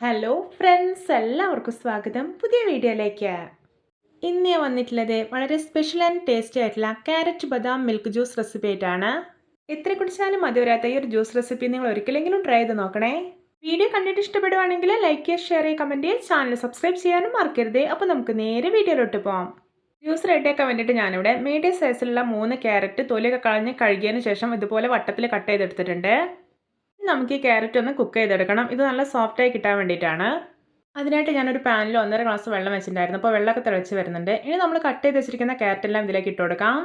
Hello friends എല്ലാവർക്കും സ്വാഗതം. പുതിയ വീഡിയോയിലേക്ക്. ഇന്ന് ഞാൻ വന്നിട്ടുള്ളത് വളരെ സ്പെഷ്യൽ ആൻഡ് ടേസ്റ്റി ആയിട്ടുള്ള ക്യാരറ്റ് ബദാം മിൽക്ക് ജ്യൂസ് റെസിപ്പി ആയിട്ടാണ്. എത്ര കുടിച്ചാലും മതി വരാത്ത ഈ ഒരു ജ്യൂസ് റെസിപ്പി നിങ്ങൾ ഒരിക്കലെങ്കിലും ട്രൈ ചെയ്ത് നോക്കണേ. വീഡിയോ കണ്ടിട്ട് ഇഷ്ടപ്പെടുവാണെങ്കിൽ ലൈക്ക് ചെയ്യുക ഷെയർ ചെയ്യുക കമന്റ് ചെയ്യുക ചാനൽ സബ്സ്ക്രൈബ് ചെയ്യാനും മറക്കരുത്. അപ്പോൾ നമുക്ക് നേരെ വീഡിയോയിലോട്ട് പോകാം ജ്യൂസ് റെഡിയാക്കാൻ വേണ്ടിയിട്ട് ഞാനിവിടെ മീഡിയം സൈസിലുള്ള മൂന്ന് ക്യാരറ്റ് തൊലിയൊക്കെ കളഞ്ഞ് കഴുകിയതിന് ശേഷം ഇതുപോലെ വട്ടത്തിൽ കട്ട് ചെയ്തെടുത്തിട്ടുണ്ട്. നമുക്ക് ഈ ക്യാരറ്റ് ഒന്ന് കുക്ക് ചെയ്തെടുക്കണം. ഇത് നല്ല സോഫ്റ്റായി കിട്ടാൻ വേണ്ടിയിട്ടാണ്. അതിനായിട്ട് ഞാനൊരു പാനിൽ ഒന്നര ഗ്ലാസ് വെള്ളം വെച്ചിട്ടുണ്ടായിരുന്നു. അപ്പോൾ വെള്ളമൊക്കെ തിളച്ച് വരുന്നുണ്ട്. ഇനി നമ്മൾ കട്ട് ചെയ്ത് വെച്ചിരിക്കുന്ന ക്യാരറ്റ് എല്ലാം ഇതിലേക്ക് ഇട്ട് കൊടുക്കാം.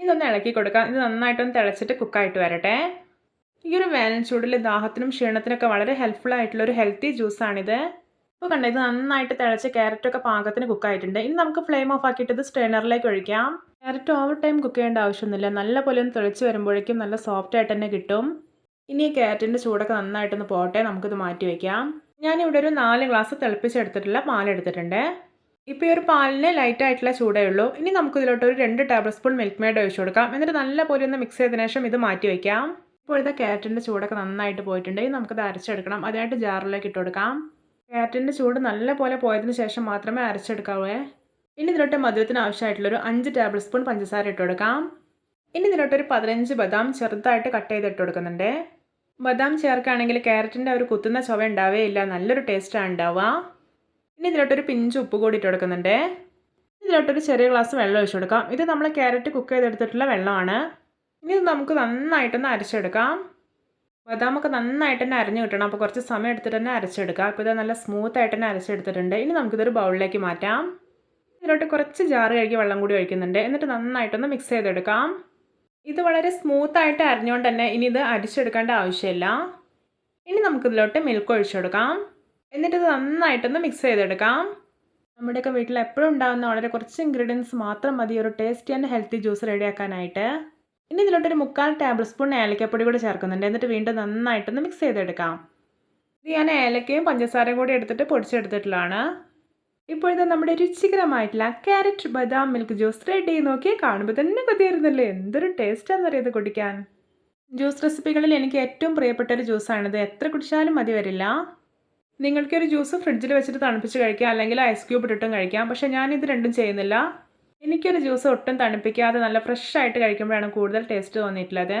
ഇതൊന്ന് ഇളക്കി കൊടുക്കാം. ഇത് നന്നായിട്ടൊന്ന് തിളച്ചിട്ട് കുക്കായിട്ട് വരട്ടെ. ഈ ഒരു വേനൽ ചൂടിൽ ദാഹത്തിനും ക്ഷീണത്തിനൊക്കെ വളരെ ഹെൽപ്ഫുൾ ആയിട്ടുള്ള ഒരു ഹെൽത്തി ജ്യൂസാണിത് ഇപ്പോൾ കണ്ടോ ഇത് നന്നായിട്ട് തിളച്ച് ക്യാരറ്റൊക്കെ പാകത്തിന് കുക്കായിട്ടുണ്ട് ഇനി നമുക്ക് ഫ്ലെയിം ഓഫ് ആക്കിയിട്ട് ഇത് സ്ട്രെയിനറിലേക്ക് ഒഴിക്കാം. ക്യാരറ്റ് ഓവർ ടൈം കുക്ക് ചെയ്യേണ്ട ആവശ്യമൊന്നുമില്ല. നല്ല പോലെ ഒന്ന് തിളച്ച് വരുമ്പോഴേക്കും നല്ല സോഫ്റ്റ് ആയിട്ട് തന്നെ കിട്ടും. ഇനി ഈ ചൂടൊക്കെ നന്നായിട്ടൊന്ന് പോട്ടെ നമുക്കിത് മാറ്റി വയ്ക്കാം ഞാനിവിടെ ഒരു നാല് ഗ്ലാസ് തിളപ്പിച്ചെടുത്തിട്ടുള്ള പാലെടുത്തിട്ടുണ്ട് ഇപ്പോൾ ഈ ഒരു പാലിന് ലൈറ്റ് ആയിട്ടുള്ള ചൂടേ ഉള്ളൂ. ഇനി നമുക്കിതിലോട്ട് ഒരു രണ്ട് ടേബിൾ സ്പൂൺ മിൽക്ക് മെയ്ഡ് ഒഴിച്ചു കൊടുക്കാം. എന്നിട്ട് നല്ലപോലെ ഒന്ന് മിക്സ് ചെയ്തതിനു ശേഷം ഇത് മാറ്റി വയ്ക്കാം ഇപ്പോഴത്തെ ക്യാരറ്റിന്റെ ചൂടൊക്കെ നന്നായിട്ട് പോയിട്ടുണ്ടെങ്കിൽ നമുക്കത് അരച്ചെടുക്കണം. അതിനായിട്ട് ജാറിലേക്ക് ഇട്ട് കൊടുക്കാം. ക്യാരറ്റിന്റെ ചൂട് നല്ലപോലെ പോയതിന് ശേഷം മാത്രമേ അരച്ചെടുക്കാവൂ. ഇനി ഇതിലോട്ട് മധുരത്തിന് ആവശ്യമായിട്ടുള്ളൊരു അഞ്ച് ടേബിൾ സ്പൂൺ പഞ്ചസാര ഇട്ട് കൊടുക്കാം. ഇനി ഇതിലോട്ടൊരു പതിനഞ്ച് ബദാം ചെറുതായിട്ട് കട്ട് ചെയ്ത് ഇട്ട് കൊടുക്കുന്നുണ്ട്. ബദാം ചേർക്കുകയാണെങ്കിൽ ക്യാരറ്റിന്റെ ഒരു കുത്തുന്ന ചുവ ഉണ്ടാവേ ഇല്ല നല്ലൊരു ടേസ്റ്റാണ് ഉണ്ടാവുക. ഇനി ഇതിലോട്ടൊരു പിഞ്ച് ഉപ്പ് കൂടി ഇട്ട് കൊടുക്കുന്നുണ്ട്. ഇതിലോട്ടൊരു ചെറിയ ഗ്ലാസ് വെള്ളം ഒഴിച്ചു കൊടുക്കാം. ഇത് നമ്മൾ ക്യാരറ്റ് കുക്ക് ചെയ്തെടുത്തിട്ടുള്ള വെള്ളമാണ്. ഇനി ഇത് നമുക്ക് നന്നായിട്ടൊന്ന് അരച്ചെടുക്കാം. ബദാമൊക്കെ നന്നായിട്ട് തന്നെ അരഞ്ഞു കിട്ടണം. അപ്പോൾ കുറച്ച് സമയം എടുത്തിട്ട് തന്നെ അരച്ചെടുക്കാം. അപ്പോൾ ഇത് നല്ല സ്മൂത്ത് ആയിട്ട് തന്നെ അരച്ചെടുത്തിട്ടുണ്ട്. ഇനി നമുക്കിതൊരു ബൗളിലേക്ക് മാറ്റാം. ഇതിലോട്ട് കുറച്ച് ജാറ് കഴുകി വെള്ളം കൂടി ഒഴിക്കുന്നുണ്ട്. എന്നിട്ട് നന്നായിട്ടൊന്ന് മിക്സ് ചെയ്തെടുക്കാം. ഇത് വളരെ സ്മൂത്തായിട്ട് അരിഞ്ഞുകൊണ്ട് തന്നെ ഇനി ഇത് അരിച്ചെടുക്കേണ്ട ആവശ്യമില്ല. ഇനി നമുക്കിതിലോട്ട് മിൽക്ക് ഒഴിച്ചെടുക്കാം എന്നിട്ട് ഇത് നന്നായിട്ടൊന്ന് മിക്സ് ചെയ്തെടുക്കാം. നമ്മുടെയൊക്കെ വീട്ടിൽ എപ്പോഴും ഉണ്ടാകുന്ന വളരെ കുറച്ച് ഇൻഗ്രീഡിയൻസ് മാത്രം മതി ഒരു ടേസ്റ്റി ആൻഡ് ഹെൽത്തി ജ്യൂസ് റെഡിയാക്കാനായിട്ട് ഇനി ഇതിലോട്ടൊരു മുക്കാൽ ടേബിൾ സ്പൂൺ ഏലക്കപ്പൊടി കൂടി ചേർക്കുന്നുണ്ട്. എന്നിട്ട് വീണ്ടും നന്നായിട്ടൊന്ന് മിക്സ് ചെയ്തെടുക്കാം. ഇത് ഞാൻ ഏലക്കയും പഞ്ചസാരയും കൂടി എടുത്തിട്ട് പൊടിച്ചെടുത്തിട്ടുള്ളതാണ്. ഇപ്പോഴത്തെ നമ്മുടെ രുചികരമായിട്ടുള്ള ക്യാരറ്റ് ബദാം മിൽക്ക് ജ്യൂസ് റെഡി നോക്കിയാൽ കാണുമ്പോൾ തന്നെ കൊതിയായിരുന്നല്ലേ? എന്തൊരു ടേസ്റ്റാണെന്നറിയത് കുടിക്കാൻ. ജ്യൂസ് റെസിപ്പികളിൽ എനിക്ക് ഏറ്റവും പ്രിയപ്പെട്ട ഒരു ജ്യൂസാണിത് എത്ര കുടിച്ചാലും മതി വരില്ല. നിങ്ങൾക്കൊരു ജ്യൂസ് ഫ്രിഡ്ജിൽ വെച്ചിട്ട് തണുപ്പിച്ച് കഴിക്കാം അല്ലെങ്കിൽ ഐസ് ക്യൂബ് ഇട്ടിട്ടും കഴിക്കാം പക്ഷേ ഞാൻ ഇത് രണ്ടും ചെയ്യുന്നില്ല. എനിക്കൊരു ജ്യൂസ് ഒട്ടും തണുപ്പിക്കാതെ നല്ല ഫ്രഷ് ആയിട്ട് കഴിക്കുമ്പോഴാണ് കൂടുതൽ ടേസ്റ്റ് തോന്നിയിട്ടുള്ളത്.